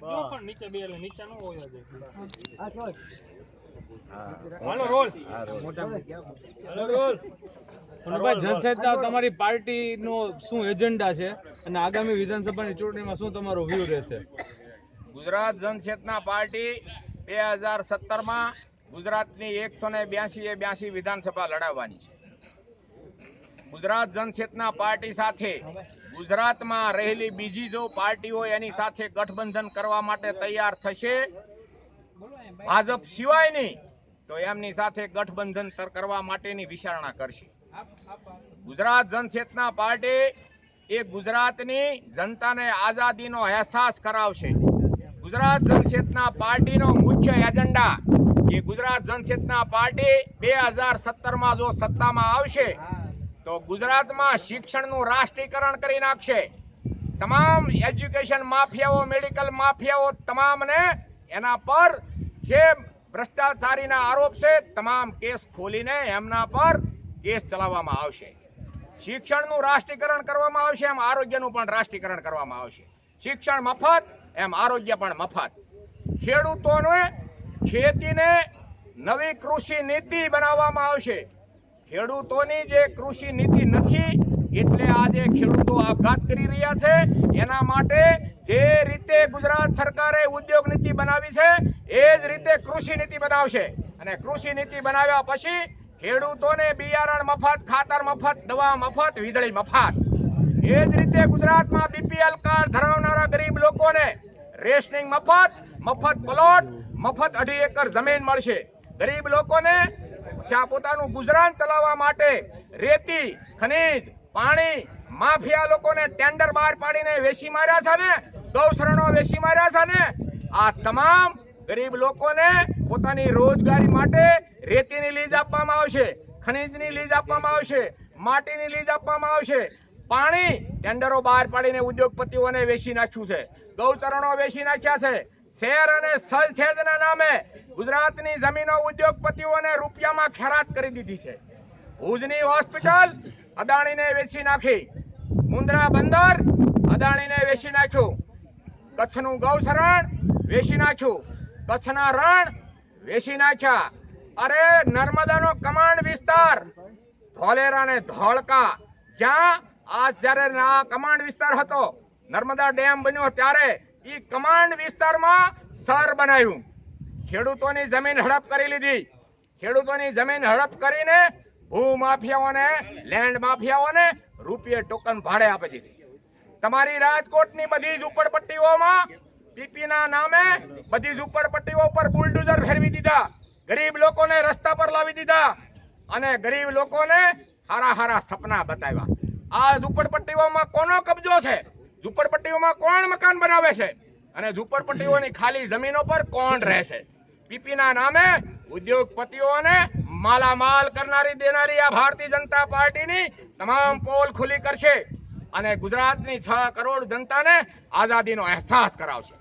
જો પણ નીચે બે એટલે નીચે નો હોય જ. હાલો રોલ. હાલો રોલ. ભાઈ જનસેતા તમારી પાર્ટીનો શું એજન્ડા છે? અને આગામી વિધાનસભાની ચૂંટણીમાં શું તમારો વ્યૂ રહેશે? ગુજરાત જનચેતના પાર્ટી બે હજાર સત્તરમાં ગુજરાતની એકસો ને બ્યાસી એ બ્યાસી વિધાનસભા લડાવવાની છે. ગુજરાત જનચેતના પાર્ટી સાથે ગુજરાતમાં રહેલી બીજી જો પાર્ટી હોય એની સાથે ગઠબંધન કરવા માટે તૈયાર થશે ભાજપ સિવાયની, તો એમની સાથે ગઠબંધન કરવા માટેની વિચારણા કરશે. ગુજરાત જનચેતના પાર્ટી એ ગુજરાતની જનતાને આઝાદીનો અહેસાસ કરાવશે. ગુજરાત જનચેતના પાર્ટીનો મુખ્ય એજન્ડા એ ગુજરાત જનચેતના પાર્ટી બે હજાર સત્તરમાં જો સત્તામાં આવશે તો ગુજરાતમાં શિક્ષણનું રાષ્ટ્રીયકરણ કરી નાખશે. તમામ એજ્યુકેશન માફિયાઓ, મેડિકલ માફિયાઓ તમામને એના પર જે ભ્રષ્ટાચારીના આરોપ છે, તમામ કેસ ખોલીને એમના પર કેસ ચલાવવામાં આવશે. શિક્ષણનું રાષ્ટ્રીયકરણ કરવામાં આવશે, એમ આરોગ્યનું પણ રાષ્ટ્રીયકરણ કરવામાં આવશે. શિક્ષણ મફત, એમ આરોગ્ય પણ મફત. ખેડૂતોને ખેતીને નવી કૃષિ નીતિ બનાવવામાં આવશે. ખેડૂતોની જે કૃષિ નીતિ નથી, એટલે આજે ખેડૂતો આપઘાત કરી રહ્યા છે. એના માટે જે રીતે ગુજરાત સરકારે ઉદ્યોગ નીતિ બનાવી છે, એ જ રીતે કૃષિ નીતિ બનાવશે. અને કૃષિ નીતિ બનાવ્યા પછી ખેડૂતોને બિયારણ મફત, ખાતર મફત, દવા મફત, વીજળી મફત. એ જ રીતે ગુજરાતમાં બીપીએલ કાર્ડ ધરાવનારા ગરીબ લોકોને રેશનિંગ મફત મફત પ્લોટ, મફત અઢી એકર જમીન મળશે. ગરીબ લોકોને શા પોતાનું ગુજરાન ચલાવવા માટે રેતી, ખનીજ, પાણી, માફિયા લોકોને ટેન્ડર બહાર પાડીને વેચી માર્યા છે ને? ગૌશરણો વેચી માર્યા છે ને? આ તમામ ગરીબ લોકોને પોતાની રોજગારી માટે રેતીની લીજ આપવામાં આવશે, ખનીજની લીજ આપવામાં આવશે, માટીની લીજ આપવામાં આવશે. પાણી ટેન્ડરો બહાર પાડીને ઉદ્યોગપતિઓને વેચી નાખ્યું છે. ગૌચરણો વેચી નાખ્યા છે. શહેર અને સલછેદના નામે ગુજરાતની જમીનો ઉદ્યોગપતિઓને રૂપિયામાં ખેરાત કરી દીધી છે. ભુજની હોસ્પિટલ અદાણીને વેચી નાખી. મુન્દ્રા બંદર અદાણીને વેચી નાખ્યું. કચ્છનું ગૌશરણ વેચી નાખ્યું. કચ્છના રણ વેચી નાખ્યા. અરે નર્મદાનો કમાન્ડ વિસ્તાર ધોલેરા ને ધોળકા. જ્યાં આ જ્યારે આ કમાન્ડ વિસ્તાર હતો, નર્મદા ડેમ બન્યો ત્યારે એ કમાન્ડ વિસ્તારમાં સર બનાવ્યું ખેડૂતોની જમીન હડપ કરી લીધી. ખેડૂતોની જમીન હડપ કરીને ભૂ માફિયાઓને લેન્ડ માફિયાઓને રૂપિયે ટોકન ભાડે આપી દીધી. તમારી રાજકોટની બધી ઝૂંપડપટ્ટીઓમાં પીપીના નામે બધી ઝૂંપડપટ્ટીઓ પર બુલડોઝર ફેરવી દીધા. ગરીબ લોકોને રસ્તા પર લાવી દીધા અને ગરીબ લોકોને હારા હારા સપના બતાવ્યા. આ ઝુંપડપટ્ટીઓમાં કોનો કબજો છે? ઝૂંપડપટ્ટીઓમાં કોણ મકાન બનાવે છે? અને ઝૂંપડપટ્ટીઓની ખાલી જમીનો પર કોણ રહે છે પીપીના નામે ઉદ્યોગપતિઓને માલામાલ કરનારી, દેનારી આ ભારતીય જનતા પાર્ટીની તમામ પોલ ખુલ્લી કરશે અને ગુજરાતની છ કરોડ જનતાને આઝાદીનો અહેસાસ કરાવશે.